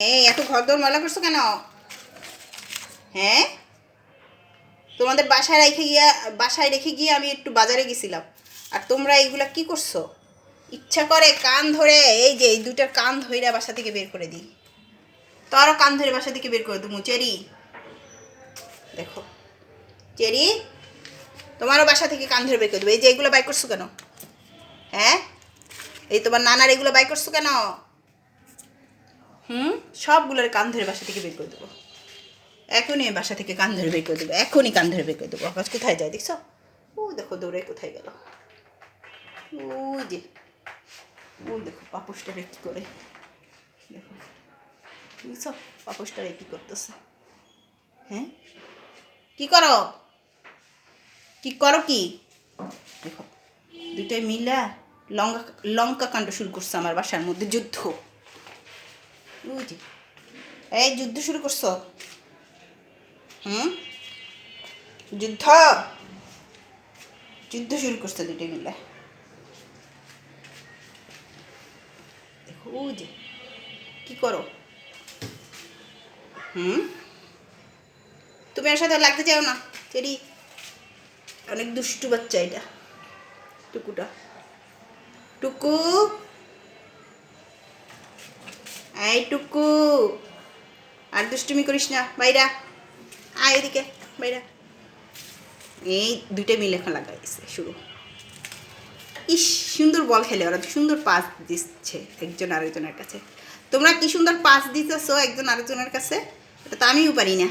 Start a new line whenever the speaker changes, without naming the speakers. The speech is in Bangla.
এই, এত ঘর দর ময়লা করছ কেন? হ্যাঁ? তোমাদের বাসায় রেখে গিয়া, বাসায় রেখে গিয়ে আমি একটু বাজারে গেছিলাম। আর তোমরা এইগুলা কি করছ? ইচ্ছা করে কান ধরে, এই যে, এই দুটার কান ধরে বাসা থেকে বের করে দিই। তারও কান ধরে বাসা থেকে বের করে দেবো চেরি। দেখো, চেরি, তোমারও বাসা থেকে কান ধরে বের করে দেবো। এই যে, এগুলো বাই করছ কেন? হ্যাঁ? এই তোমার নানার এগুলো বাই করছ কেন? হুম? সবগুলোর কান ধরে বাসা থেকে বের করে দেবো। এখনই বাসা থেকে কান ধরে বের করে দেবো। এখনই কান ধরে বের করে দেবো। আকাশ কোথায় যায় দেখছ? ও দেখো দৌড়ে কোথায় গেল। ওই যে, ওই দেখো পাপুসটারে কী করে। দেখো দেখছ পাপুসটারে কী করতেছে? হ্যাঁ? কি করো? কি করো কি? দেখো দুটাই মিলা লঙ্কা লঙ্কা কাণ্ড শুরু করছে আমার বাসার মধ্যে যুদ্ধ। যে এই যুদ্ধ শুরু করছ? হুম? যুদ্ধ? যুদ্ধ শুরু করছে দুটো মিলে। কি করো? হুম? তুমি এর সাথে লাগতে চাও না? চেরি। অনেক দুষ্টু বাচ্চা এটা। টুকুটা। টুকু। এই টুকু। আর দুষ্টুমি করিস না বাইরা আয় এদিকে বাইরা এই দুইটা মিলে এখন লাগাইছে শুরু। ইস, সুন্দর বল খেলে ওরা, সুন্দর পাস দিচ্ছে একজন আরেকজনের কাছে। তোমরা কি সুন্দর পাস দিতেছো একজন আরেকজনের কাছে? এটা তো আমিও পারি না।